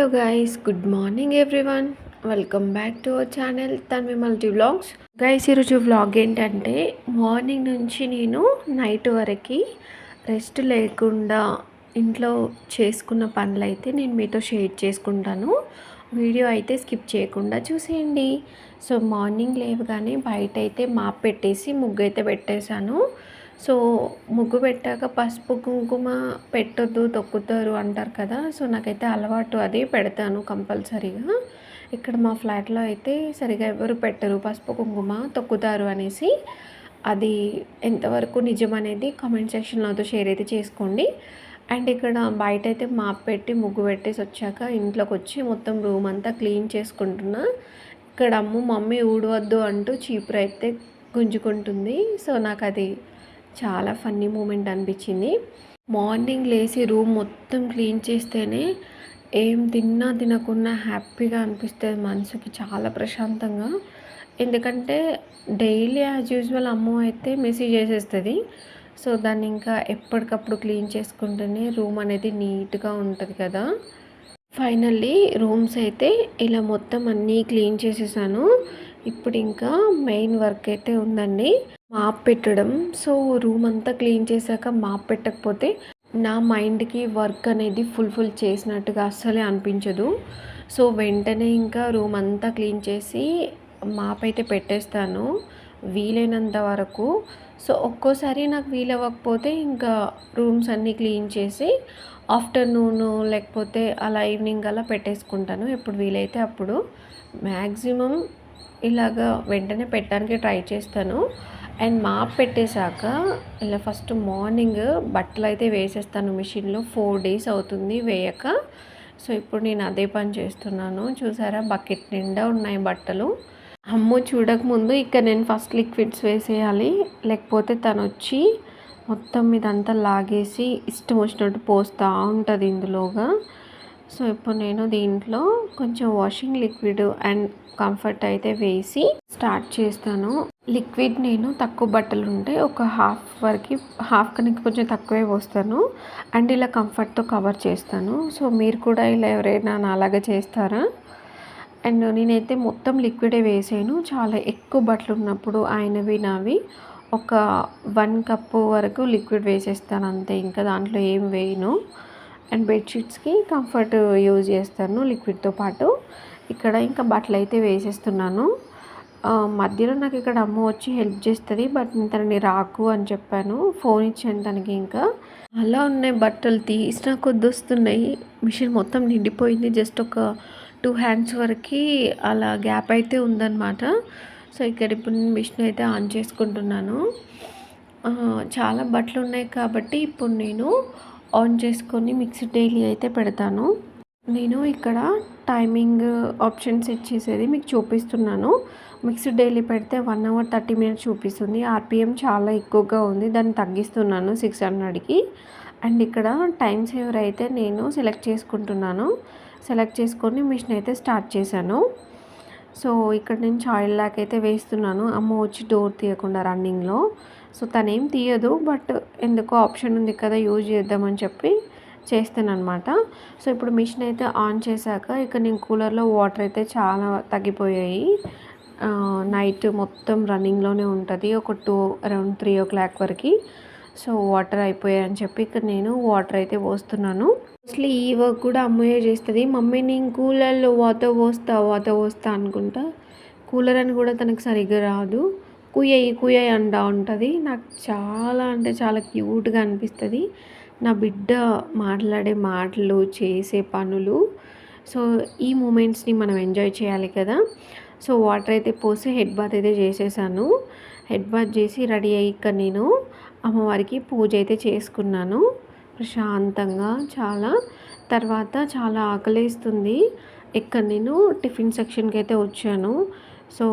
Hello guys good morning everyone welcome back to our channel Tanvi multi vlogs guys ఈరోజు vlog ఏంటంటే morning నుంచి నేను night వరకు rest లేకుండా ఇంట్లో చేసుకున్న పనులు అయితే నేను మీతో షేర్ చేసుకుంటాను. వీడియో అయితే స్కిప్ చేయకుండా చూసేయండి. సో మార్నింగ్ లేవగానే బయట అయితే మాప్ పెట్టేసి ముగ్గు అయితే పెట్టేశాను. సో ముగ్గు పెట్టాక పసుపు కుంకుమ పెట్టొద్దు తొక్కుతారు అంటారు కదా. సో నాకైతే అలవాటు అది పెడతాను కంపల్సరీగా. ఇక్కడ మా ఫ్లాట్లో అయితే సరిగా ఎవరు పెట్టరు పసుపు కుంకుమ తొక్కుతారు అనేసి. అది ఎంతవరకు నిజం అనేది కామెంట్ సెక్షన్లో షేర్ అయితే చేసుకోండి. అండ్ ఇక్కడ బయట అయితే మాప్ పెట్టి ముగ్గు పెట్టేసి వచ్చాక ఇంట్లోకి వచ్చి మొత్తం రూమ్ అంతా క్లీన్ చేసుకుంటున్నా. ఇక్కడ అమ్మ మమ్మీ ఊడవద్దు అంటూ చీపురు అయితే గుంజుకుంటుంది. సో నాకు అది చాలా ఫన్నీ మూమెంట్ అనిపించింది. మార్నింగ్ లేచి రూమ్ మొత్తం క్లీన్ చేస్తేనే ఏం తిన్నా తినకుండా హ్యాపీగా అనిపిస్తుంది మనసుకి చాలా ప్రశాంతంగా. ఎందుకంటే డైలీ యాజ్ యూజువల్ అమ్మ అయితే మెసేజ్ చేసేస్తుంది. సో దాన్ని ఇంకా ఎప్పటికప్పుడు క్లీన్ చేసుకుంటేనే రూమ్ అనేది నీట్గా ఉంటుంది కదా. ఫైనల్లీ రూమ్స్ అయితే ఇలా మొత్తం అన్నీ క్లీన్ చేసేసాను. ఇప్పుడు ఇంకా మెయిన్ వర్క్ అయితే ఉందండి. మాప్ పెట్టడం. సో రూమ్ అంతా క్లీన్ చేశాక మాప్ పెట్టకపోతే నా మైండ్కి వర్క్ అనేది ఫుల్ ఫుల్ చేసినట్టుగా అస్సలే అనిపించదు. సో వెంటనే ఇంకా రూమ్ అంతా క్లీన్ చేసి మాప్ అయితే పెట్టేస్తాను. వీలైనంత వరకు. సో ఒక్కోసారి నాకు వీలవ్వకపోతే ఇంకా రూమ్స్ అన్నీ క్లీన్ చేసి ఆఫ్టర్నూన్ లేకపోతే అలా ఈవినింగ్ అలా పెట్టేసుకుంటాను. ఎప్పుడు వీలైతే అప్పుడు. మ్యాక్సిమం ఇలాగా వెంటనే పెట్టడానికి ట్రై చేస్తాను. అండ్ మాప్ పెట్టేశాక ఇలా ఫస్ట్ మార్నింగ్ బట్టలు అయితే వేసేస్తాను మిషన్లో. ఫోర్ డేస్ అవుతుంది వేయక. సో ఇప్పుడు నేను అదే పని చేస్తున్నాను. చూసారా? బకెట్ నిండా ఉన్నాయి బట్టలు. అమ్ము చూడకముందు ఇక్కడ నేను ఫస్ట్ లిక్విడ్స్ వేసేయాలి. లేకపోతే తను వచ్చి మొత్తం ఇదంతా లాగేసి ఇష్టం వచ్చినట్టు పోస్తూ ఉంటుంది ఇందులోగా. సో ఇప్పుడు నేను దీంట్లో కొంచెం వాషింగ్ లిక్విడ్ అండ్ కంఫర్ట్ అయితే వేసి స్టార్ట్ చేస్తాను. లిక్విడ్ నేను తక్కువ బట్టలు ఉంటే ఒక హాఫ్ వరకు హాఫ్ కనుక కొంచెం తక్కువే పోస్తాను. అండ్ ఇలా కంఫర్ట్తో కవర్ చేస్తాను. సో మీరు కూడా ఇలా ఎవరైనా అలాగే చేస్తారా? అండ్ నేనైతే మొత్తం లిక్విడే వేసాను. చాలా ఎక్కువ బట్టలు ఉన్నప్పుడు ఆయనవి నావి ఒక వన్ కప్పు వరకు లిక్విడ్ వేసేస్తాను అంతే. ఇంకా దాంట్లో ఏం వేయను. అండ్ బెడ్షీట్స్కి కంఫర్ట్ యూజ్ చేస్తాను లిక్విడ్తో పాటు. ఇక్కడ ఇంకా బట్టలు అయితే వేసేస్తున్నాను. మధ్యలో నాకు ఇక్కడ అమ్మ వచ్చి హెల్ప్ చేస్తుంది బట్ తనని రాకు అని చెప్పాను. ఫోన్ ఇచ్చాను తనకి ఇంకా. అలా ఉన్నాయి బట్టలు తీసిన కొద్ది వస్తున్నాయి మిషన్ మొత్తం నిండిపోయింది జస్ట్ ఒక టూ హ్యాండ్స్ వరకు అలా గ్యాప్ అయితే ఉందన్నమాట. సో ఇక్కడ ఇప్పుడు నేను మిషన్ అయితే ఆన్ చేసుకుంటున్నాను. చాలా బట్టలు ఉన్నాయి కాబట్టి ఇప్పుడు నేను ఆన్ చేసుకొని మిక్సీ డైలీ అయితే పెడతాను. నేను ఇక్కడ టైమింగ్ ఆప్షన్ సెట్ చేసేది మీకు చూపిస్తున్నాను. మిక్స్డ్ డైలీ పెడితే వన్ అవర్ థర్టీ మినిట్స్ చూపిస్తుంది. ఆర్పిఎం చాలా ఎక్కువగా ఉంది. దాన్ని తగ్గిస్తున్నాను సిక్స్ హండ్రెడ్కి. అండ్ ఇక్కడ టైం సేవర్ అయితే నేను సెలెక్ట్ చేసుకుంటున్నాను. సెలెక్ట్ చేసుకొని మిషన్ అయితే స్టార్ట్ చేశాను. సో ఇక్కడ నేను ఆయిల్ లాక్ అయితే వేస్తున్నాను. అమ్మ వచ్చి డోర్ తీయకుండా రన్నింగ్లో సో తనేం తీయదు బట్ ఎందుకో ఆప్షన్ ఉంది కదా యూజ్ చేద్దామని చెప్పి చేస్తాను అనమాట సో ఇప్పుడు మిషన్ అయితే ఆన్ చేశాక ఇక నేను కూలర్లో వాటర్ అయితే చాలా తగ్గిపోయాయి. నైట్ మొత్తం రన్నింగ్లోనే ఉంటుంది. ఒక two around three o'clock వరకు. సో వాటర్ అయిపోయాయి అని చెప్పి ఇక్కడ నేను వాటర్ అయితే పోస్తున్నాను. మోస్ట్లీ ఈ వర్క్ కూడా అమ్మయ్య చేస్తుంది. మమ్మీ నేను కూలర్లో వాత పోస్తా వాత పోస్తా అనుకుంటా. కూలర్ అని కూడా తనకు సరిగ్గా రాదు. కుయ్యయి కుయ్యయి అంటా ఉంటుంది. నాకు చాలా అంటే చాలా క్యూట్గా అనిపిస్తుంది. నా బిడ్డ మాట్లాడే మాటలు చేసే పనులు. సో ఈ మూమెంట్స్ని మనం ఎంజాయ్ చేయాలి కదా. సో వాటర్ అయితే పోసి హెడ్ బాత్ అయితే చేసేసాను. హెడ్ బాత్ చేసి రెడీ అయ్యి నేను అమ్మవారికి పూజ అయితే చేసుకున్నాను. ప్రశాంతంగా చాలా. తర్వాత చాలా ఆకలిస్తుంది. ఇక్కడ నేను టిఫిన్ సెక్షన్కి అయితే వచ్చాను. సో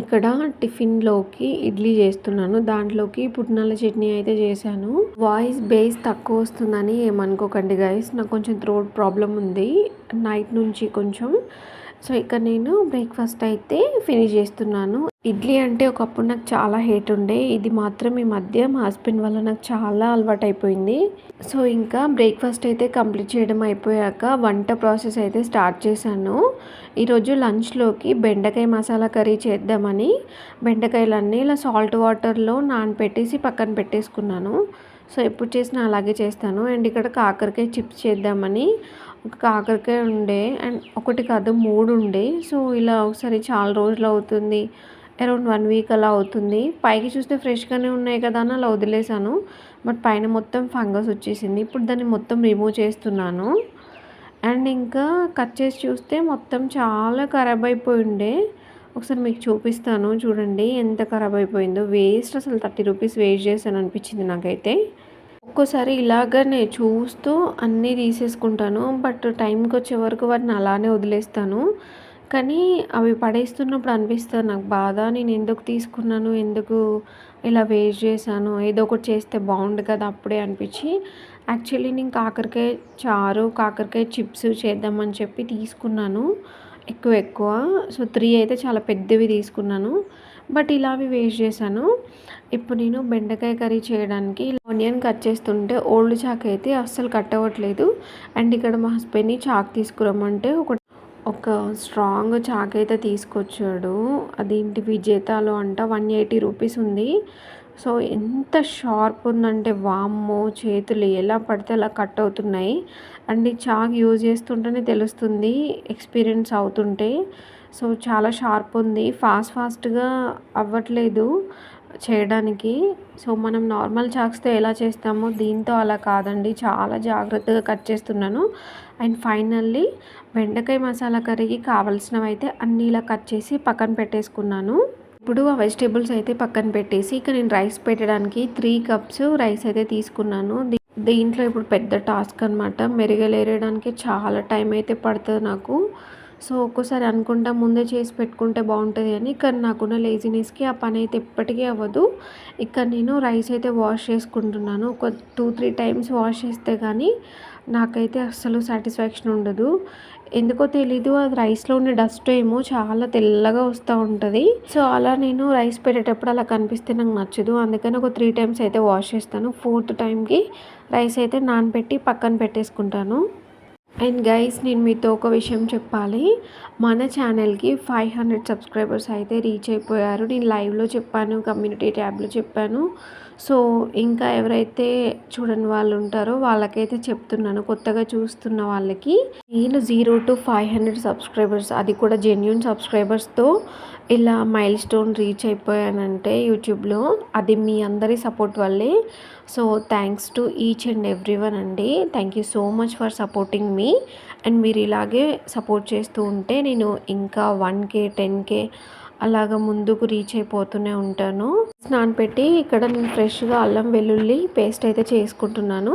ఇక్కడ టిఫిన్లోకి ఇడ్లీ చేస్తున్నాను. దాంట్లోకి పుట్నాల చట్నీ అయితే చేశాను. వాయిస్ బేస్ తక్కువ వస్తుందని ఏమనుకోకండి గైస్. నాకు కొంచెం థ్రోట్ ప్రాబ్లం ఉంది. నైట్ నుంచి కొంచెం. సో ఇక్కడ నేను బ్రేక్ఫాస్ట్ అయితే ఫినిష్ చేస్తున్నాను. ఇడ్లీ అంటే ఒకప్పుడు నాకు చాలా హేట్ ఉండే. ఇది మాత్రం ఈ మధ్య మా హస్బెండ్ వల్ల నాకు చాలా అలవాటు అయిపోయింది సో ఇంకా బ్రేక్ఫాస్ట్ అయితే కంప్లీట్ చేయడం అయిపోయాక వంట ప్రాసెస్ అయితే స్టార్ట్ చేశాను. ఈరోజు లంచ్లోకి బెండకాయ మసాలా కర్రీ చేద్దామని బెండకాయలన్నీ ఇలా సాల్ట్ వాటర్లో నానపెట్టేసి పక్కన పెట్టేసుకున్నాను. సో ఎప్పుడు చేసినా అలాగే చేస్తాను. అండ్ ఇక్కడ కాకరకాయ చిప్స్ చేద్దామని ఒక కాకరకాయ ఉండే. అండ్ ఒకటి కాదు మూడు ఉండే. సో ఇలా ఒకసారి చాలా రోజులు అవుతుంది. అరౌండ్ వన్ వీక్ అలా అవుతుంది. పైకి చూస్తే ఫ్రెష్గానే ఉన్నాయి కదా అని అలా వదిలేసాను బట్ పైన మొత్తం ఫంగస్ వచ్చేసింది. ఇప్పుడు దాన్ని మొత్తం రిమూవ్ చేస్తున్నాను. అండ్ ఇంకా కట్ చేసి చూస్తే మొత్తం చాలా ఖరాబ్ అయిపోయి ఉండే ఒకసారి మీకు చూపిస్తాను. చూడండి ఎంత ఖరాబ్ అయిపోయిందో. వేస్ట్ అసలు థర్టీ రూపీస్ వేస్ట్ చేశాను అనిపించింది నాకైతే. ఒక్కోసారి ఇలాగనే చూస్తూ అన్నీ తీసేసుకుంటాను. బట్ టైంకి వచ్చే వరకు వాటిని అలానే వదిలేస్తాను. కానీ అవి పడేస్తున్నప్పుడు అనిపిస్తుంది నాకు బాధ నేను ఎందుకు తీసుకున్నాను? ఎందుకు ఇలా వేస్ట్ చేశాను? ఏదో ఒకటి చేస్తే బాగుండు కదా అప్పుడే అనిపించి యాక్చువల్లీ నేను కాకరకాయ చారు కాకరకాయ చిప్స్ చేద్దామని చెప్పి తీసుకున్నాను ఎక్కువ ఎక్కువ. సో త్రీ అయితే చాలా పెద్దవి తీసుకున్నాను బట్ ఇలా అవి వేస్ట్ చేశాను. ఇప్పుడు నేను బెండకాయ కర్రీ చేయడానికి ఆనియన్ కట్ చేస్తుంటే ఓల్డ్ చాక్ అయితే అస్సలు కట్ అవ్వట్లేదు. అండ్ ఇక్కడ మా హస్బెండ్ని చాక్ తీసుకురమ్మంటే ఒక ఒక స్ట్రాంగ్ చాక్ అయితే తీసుకొచ్చాడు. అదేంటి విజేతాలో అంట వన్ ఎయిటీ రూపీస్ ఉంది. సో ఎంత షార్ప్ ఉందంటే వామ్మో చేతులు ఎలా పడితే అలా కట్ అవుతున్నాయి. అండ్ ఈ చాక్ యూజ్ చేస్తుంటేనే తెలుస్తుంది ఎక్స్పీరియన్స్ అవుతుంటే. సో చాలా షార్ప్ ఉంది. ఫాస్ట్ ఫాస్ట్గా అవ్వట్లేదు. చేయడానికి. సో మనం నార్మల్ చాక్స్తో ఎలా చేస్తామో దీంతో అలా కాదండి. చాలా జాగ్రత్తగా కట్ చేస్తున్నాను. అండ్ ఫైనల్లీ బెండకాయ మసాలా కర్రీకి కావాల్సినవి అయితే అన్నీ ఇలా కట్ చేసి పక్కన పెట్టేసుకున్నాను. ఇప్పుడు ఆ వెజిటేబుల్స్ అయితే పక్కన పెట్టేసి ఇక నేను రైస్ పెట్టడానికి త్రీ కప్స్ రైస్ అయితే తీసుకున్నాను. దీంట్లో ఇప్పుడు పెద్ద టాస్క్ అనమాట మెరుగలేరడానికి చాలా టైం అయితే పడుతుంది నాకు. సో ఒక్కోసారి అనుకుంటా ముందే చేసి పెట్టుకుంటే బాగుంటుంది అని. ఇక్కడ నాకున్న లేజినెస్కి ఆ పని అయితే ఎప్పటికీ అవ్వదు. ఇక్కడ నేను రైస్ అయితే వాష్ చేసుకుంటున్నాను. ఒక టూ త్రీ టైమ్స్ వాష్ చేస్తే కానీ నాకైతే అస్సలు సాటిస్ఫాక్షన్ ఉండదు. ఎందుకో తెలీదు అది రైస్లో ఉన్న డస్ట్ ఏమో చాలా తెల్లగా వస్తూ ఉంటుంది. సో అలా నేను రైస్ పెట్టేటప్పుడు అలా కనిపిస్తే నాకు నచ్చదు. అందుకని ఒక త్రీ టైమ్స్ అయితే వాష్ చేస్తాను. ఫోర్త్ టైంకి రైస్ అయితే నానబెట్టి పక్కన పెట్టేసుకుంటాను. అండ్ గైస్ నేను మీతో ఒక విషయం చెప్పాలి. మన ఛానల్కి ఫైవ్ హండ్రెడ్ సబ్స్క్రైబర్స్ అయితే రీచ్ అయిపోయారు. నేను లైవ్లో చెప్పాను కమ్యూనిటీ ట్యాబ్లో చెప్పాను. సో ఇంకా ఎవరైతే చూడని వాళ్ళు ఉంటారో వాళ్ళకైతే చెప్తున్నాను. కొత్తగా చూస్తున్న వాళ్ళకి నేను zero to five hundred subscribers అది కూడా జెన్యున్ సబ్స్క్రైబర్స్తో ఇలా మైల్ స్టోన్ రీచ్ అయిపోయానంటే యూట్యూబ్లో. అది మీ అందరి సపోర్ట్ వల్లే. So thanks to each and every one అండి. Thank you so much for supporting me. And మీరు ఇలాగే సపోర్ట్ చేస్తూ ఉంటే నేను ఇంకా వన్ కే టెన్ కే అలాగ ముందుకు రీచ్ అయిపోతూనే ఉంటాను. స్నాన్ పెట్టి ఇక్కడ నేను ఫ్రెష్గా అల్లం వెల్లుల్లి పేస్ట్ అయితే చేసుకుంటున్నాను.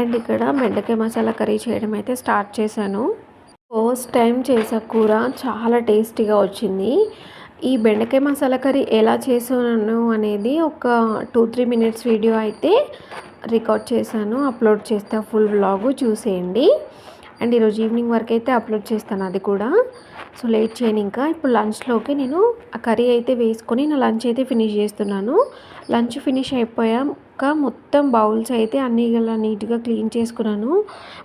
అండ్ ఇక్కడ బెండకాయ మసాలా కర్రీ చేయడం అయితే స్టార్ట్ చేశాను. ఫస్ట్ టైం చేసే కూర చాలా టేస్టీగా వచ్చింది. ఈ బెండకాయ మసాలా కర్రీ ఎలా చేసాను అనేది ఒక టూ త్రీ మినిట్స్ వీడియో అయితే రికార్డ్ చేశాను. అప్లోడ్ చేస్తే ఫుల్ వ్లాగు చూసేయండి. అండ్ ఈరోజు ఈవినింగ్ వరకు అయితే అప్లోడ్ చేస్తాను అది కూడా. సో లేట్ చేయను ఇంకా. ఇప్పుడు లంచ్లోకి నేను ఆ కర్రీ అయితే వేసుకొని నా లంచ్ అయితే ఫినిష్ చేస్తున్నాను. లంచ్ ఫినిష్ అయిపోయాక మొత్తం బౌల్స్ అయితే అన్నీ ఇలా నీట్గా క్లీన్ చేసుకున్నాను.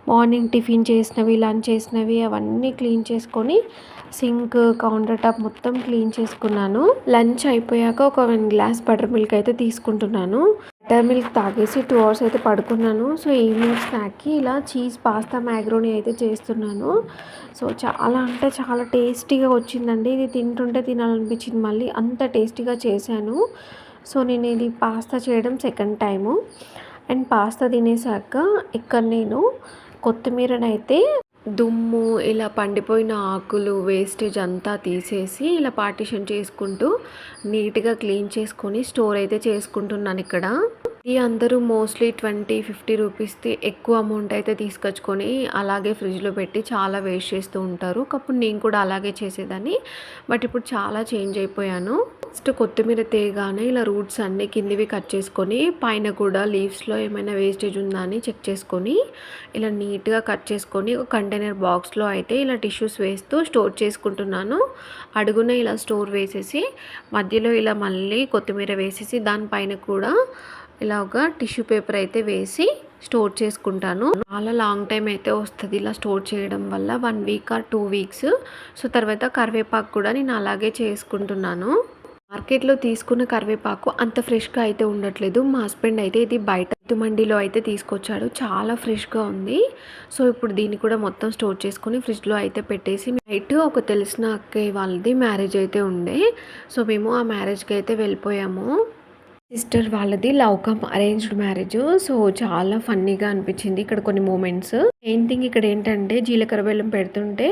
మార్నింగ్ టిఫిన్ చేసినవి లంచ్ చేసినవి అవన్నీ క్లీన్ చేసుకొని సింక్ కౌంటర్ టాప్ మొత్తం క్లీన్ చేసుకున్నాను. లంచ్ అయిపోయాక ఒక వన్ గ్లాస్ బటర్ మిల్క్ అయితే తీసుకుంటున్నాను. బట్టర్ మిల్క్ తాగేసి టూ అవర్స్ అయితే పడుకున్నాను. సో ఈవినింగ్ స్నాక్కి ఇలా చీజ్ పాస్తా మ్యాగ్రోనీ అయితే చేస్తున్నాను. సో చాలా అంటే చాలా టేస్టీగా వచ్చిందండి. ఇది తింటుంటే తినాలనిపించింది. మళ్ళీ అంత టేస్టీగా చేశాను. సో నేను ఇది పాస్తా చేయడం సెకండ్ టైము. అండ్ పాస్తా తినేసాక ఇక్కడ నేను కొత్తిమీరనైతే దుమ్ము ఇలా పండిపోయిన ఆకులు వేస్టేజ్ అంతా తీసేసి ఇలా పార్టిషన్ చేసుకుంటూ నీట్గా క్లీన్ చేసుకొని స్టోర్ అయితే చేసుకుంటున్నాను ఇక్కడ. ఈ అందరూ మోస్ట్లీ ట్వంటీ ఫిఫ్టీ రూపీస్ది ఎక్కువ అమౌంట్ అయితే తీసుకొచ్చుకొని అలాగే ఫ్రిడ్జ్లో పెట్టి చాలా వేస్ట్ చేస్తూ ఉంటారు. కాకపోతే నేను కూడా అలాగే చేసేదాన్ని. బట్ ఇప్పుడు చాలా చేంజ్ అయిపోయాను. ఫస్ట్ కొత్తిమీర తేగానే ఇలా రూట్స్ అన్ని కిందివి కట్ చేసుకొని పైన కూడా లీవ్స్లో ఏమైనా వేస్టేజ్ ఉందా అని చెక్ చేసుకొని ఇలా నీట్గా కట్ చేసుకొని ఒక కంటైనర్ బాక్స్లో అయితే ఇలా టిష్యూస్ వేస్తూ స్టోర్ చేసుకుంటున్నాను. అడుగున ఇలా స్టోర్ వేసేసి మధ్యలో ఇలా మళ్ళీ కొత్తిమీర వేసేసి దానిపైన కూడా ఇలా ఒక టిష్యూ పేపర్ అయితే వేసి స్టోర్ చేసుకుంటాను. చాలా లాంగ్ టైం అయితే వస్తుంది ఇలా స్టోర్ చేయడం వల్ల one week or two weeks. So తర్వాత కరివేపాకు కూడా నేను అలాగే చేసుకుంటున్నాను. మార్కెట్లో తీసుకున్న కరివేపాకు అంత ఫ్రెష్గా అయితే ఉండట్లేదు. మా హస్బెండ్ అయితే ఇది బయట మండిలో అయితే తీసుకొచ్చాడు. చాలా ఫ్రెష్గా ఉంది. సో ఇప్పుడు దీన్ని కూడా మొత్తం స్టోర్ చేసుకుని ఫ్రిడ్జ్లో అయితే పెట్టేసి నైట్ ఒక తెలిసిన అక్కయ్య వాళ్ళది మ్యారేజ్ అయితే ఉండే. సో మేము ఆ మ్యారేజ్కి అయితే వెళ్ళిపోయాము. సిస్టర్ వాళ్ళది love come arranged marriage. So చాలా ఫన్నీగా అనిపించింది ఇక్కడ కొన్ని మూమెంట్స్. మెయిన్ థింగ్ ఇక్కడ ఏంటంటే జీలకర్ర బెల్లం పెడుతుంటే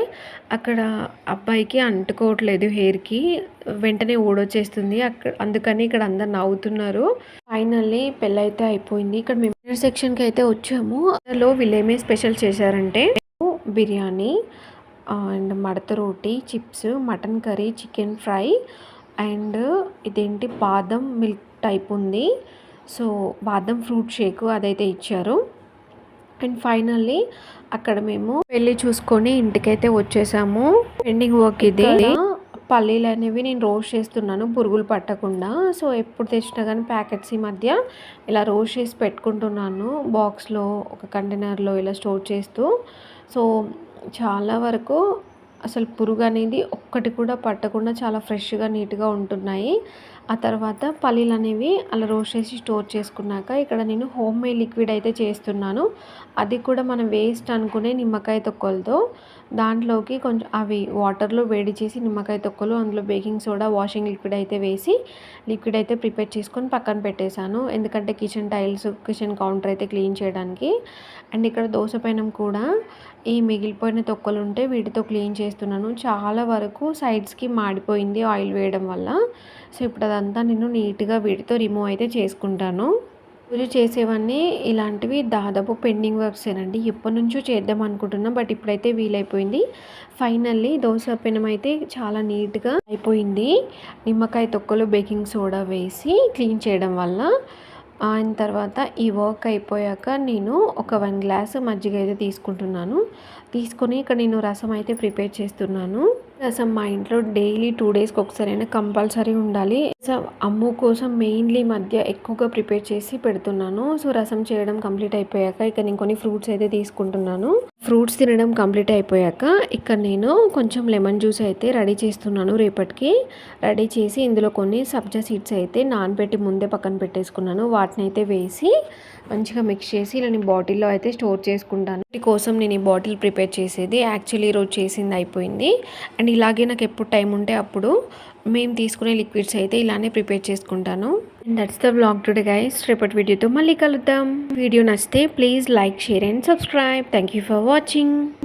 అక్కడ అబ్బాయికి అంటుకోవట్లేదు హెయిర్కి వెంటనే ఊడొచ్చేస్తుంది. అక్కడ అందుకని ఇక్కడ అందరు నవ్వుతున్నారు. ఫైనల్లీ పెళ్ళైతే అయిపోయింది. ఇక్కడ మేము సెక్షన్కి అయితే వచ్చాము. అందులో వీళ్ళేమే స్పెషల్ చేశారంటే బిర్యానీ అండ్ మడత రోటీ chips mutton curry chicken fry and ఇదేంటి బాదం మిల్క్ టైప్ ఉంది. సో బాదం ఫ్రూట్ షేక్ అదైతే ఇచ్చారు. అండ్ ఫైనల్లీ అక్కడ మేము వెళ్ళి చూసుకొని ఇంటికైతే వచ్చేసాము. పెండింగ్ వర్క్ ఇది. పల్లీలు అనేవి నేను రోస్ట్ చేస్తున్నాను పురుగులు పట్టకుండా. సో ఎప్పుడు తెచ్చినా కానీ ప్యాకెట్స్ ఈ మధ్య ఇలా రోస్ట్ చేసి పెట్టుకుంటున్నాను బాక్స్లో ఒక కంటైనర్లో ఇలా స్టోర్ చేస్తూ. సో చాలా వరకు అసలు పురుగు అనేది ఒక్కటి కూడా పట్టకుండా చాలా ఫ్రెష్గా నీట్గా ఉంటున్నాయి. ఆ తర్వాత పల్లీలు అనేవి అలా రోస్ట్ చేసి స్టోర్ చేసుకున్నాక ఇక్కడ నేను హోమ్ మేడ్ లిక్విడ్ అయితే చేస్తున్నాను. అది కూడా మనం వేస్ట్ అనుకునే నిమ్మకాయ తొక్కలతో దాంట్లోకి కొంచెం అవి వాటర్లో వేడి చేసి నిమ్మకాయ తొక్కలు అందులో బేకింగ్ సోడా వాషింగ్ లిక్విడ్ అయితే వేసి లిక్విడ్ అయితే ప్రిపేర్ చేసుకొని పక్కన పెట్టేశాను. ఎందుకంటే కిచెన్ టైల్స్ కిచెన్ కౌంటర్ అయితే క్లీన్ చేయడానికి. అండ్ ఇక్కడ దోశ పైన కూడా ఈ మిగిలిపోయిన తొక్కలు ఉంటే వీటితో క్లీన్ చేస్తున్నాను. చాలా వరకు సైడ్స్కి మాడిపోయింది ఆయిల్ వేయడం వల్ల. సో ఇప్పుడు అదంతా నేను నీట్గా వీటితో రిమూవ్ అయితే చేసుకుంటాను. పూజ చేసేవన్నీ ఇలాంటివి దాదాపు పెండింగ్ వర్క్సేనండి ఎప్పటి నుంచో చేద్దాం అనుకుంటున్నాం బట్ ఇప్పుడైతే వీలైపోయింది. ఫైనల్లీ దోశ పెనం అయితే చాలా నీట్గా అయిపోయింది. నిమ్మకాయ తొక్కలు బేకింగ్ సోడా వేసి క్లీన్ చేయడం వల్ల. ఆయన తర్వాత ఈ వర్క్ అయిపోయాక నేను ఒక వన్ గ్లాస్ మజ్జిగ అయితే తీసుకుంటున్నాను. తీసుకొని ఇక్కడ నేను రసం అయితే ప్రిపేర్ చేస్తున్నాను. రసం మా ఇంట్లో డైలీ టూ డేస్కి ఒకసారైనా కంపల్సరీ ఉండాలి. సో అమ్ము కోసం మెయిన్లీ మధ్య ఎక్కువగా ప్రిపేర్ చేసి పెడుతున్నాను. సో రసం చేయడం కంప్లీట్ అయిపోయాక ఇక నేను కొన్ని ఫ్రూట్స్ అయితే తీసుకుంటున్నాను. ఫ్రూట్స్ తినడం కంప్లీట్ అయిపోయాక ఇక్కడ నేను కొంచెం లెమన్ జ్యూస్ అయితే రెడీ చేస్తున్నాను రేపటికి. రెడీ చేసి ఇందులో కొన్ని సబ్జా సీడ్స్ అయితే నానబెట్టి ముందే పక్కన పెట్టేసుకున్నాను. వాటిని అయితే వేసి మంచిగా మిక్స్ చేసి ఇలా నేను బాటిల్లో అయితే స్టోర్ చేసుకుంటాను. వీటి కోసం నేను ఈ బాటిల్ ప్రిపేర్ చేసేది. యాక్చువల్లీ ఈరోజు చేసింది అయిపోయింది. అండ్ అండ్ ఇలాగే నాకు ఎప్పుడు టైం ఉంటే అప్పుడు మేము తీసుకునే లిక్విడ్స్ అయితే ఇలానే ప్రిపేర్ చేసుకుంటాను. And that's the blog today guys రేపటి వీడియోతో మళ్ళీ కలుద్దాం. వీడియో నచ్చితే please like share and subscribe thank you for watching